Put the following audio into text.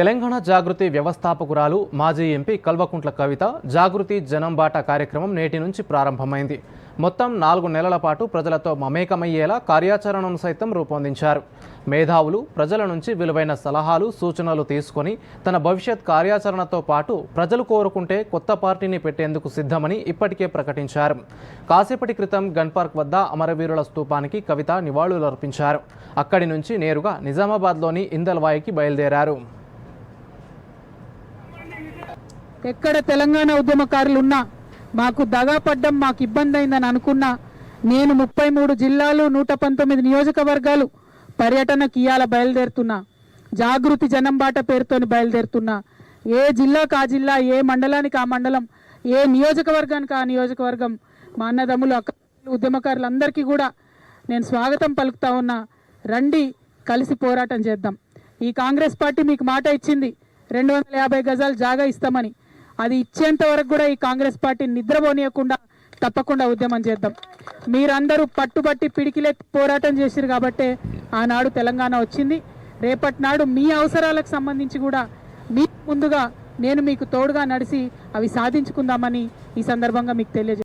తెలంగాణ జాగృతి వ్యవస్థాపకురాలు మాజీ ఎంపీ కల్వకుంట్ల కవిత జాగృతి జనం బాట కార్యక్రమం నేటి నుంచి ప్రారంభమైంది. మొత్తం నాలుగు నెలల పాటు ప్రజలతో మమేకమయ్యేలా కార్యాచరణను సైతం రూపొందించారు. మేధావులు ప్రజల నుంచి విలువైన సలహాలు సూచనలు తీసుకొని తన భవిష్యత్ కార్యాచరణతో పాటు ప్రజలు కోరుకుంటే కొత్త పార్టీని పెట్టేందుకు సిద్ధమని ఇప్పటికే ప్రకటించారు. కాసేపటి క్రితం గన్ పార్క్ వద్ద అమరవీరుల స్తూపానికి కవిత నివాళులర్పించారు. అక్కడి నుంచి నేరుగా నిజామాబాద్లోని ఇందల్వాయికి బయలుదేరారు. ఎక్కడ తెలంగాణ ఉద్యమకారులు ఉన్నా మాకు దగా పడ్డం మాకు ఇబ్బంది అయిందని అనుకున్నా నేను ముప్పై మూడు జిల్లాలు నూట పంతొమ్మిది నియోజకవర్గాలు పర్యటనకి ఇవాళ బయలుదేరుతున్నా. జాగృతి జనం బాట పేరుతోని బయలుదేరుతున్నా. ఏ జిల్లాకు ఆ జిల్లా ఏ మండలానికి ఆ మండలం ఏ నియోజకవర్గానికి ఆ నియోజకవర్గం మా అన్నదమ్ములు అక్క ఉద్యమకారులందరికీ కూడా నేను స్వాగతం పలుకుతా ఉన్నా. రండి కలిసి పోరాటం చేద్దాం. ఈ కాంగ్రెస్ పార్టీ మీకు మాట ఇచ్చింది రెండు వందల యాభై గజాలు జాగా ఇస్తామని. అది ఇచ్చేంత వరకు కూడా ఈ కాంగ్రెస్ పార్టీ నిద్రపోనీయకుండా తప్పకుండా ఉద్యమం చేద్దాం. మీరందరూ పట్టుబట్టి పిడికిలే పోరాటం చేసిరు కాబట్టే ఆనాడు తెలంగాణ వచ్చింది. రేపటి నాడు మీ అవసరాలకు సంబంధించి కూడా మీ ముందుగా నేను మీకు తోడుగా నడిచి అవి సాధించుకుందామని ఈ సందర్భంగా మీకు తెలియజే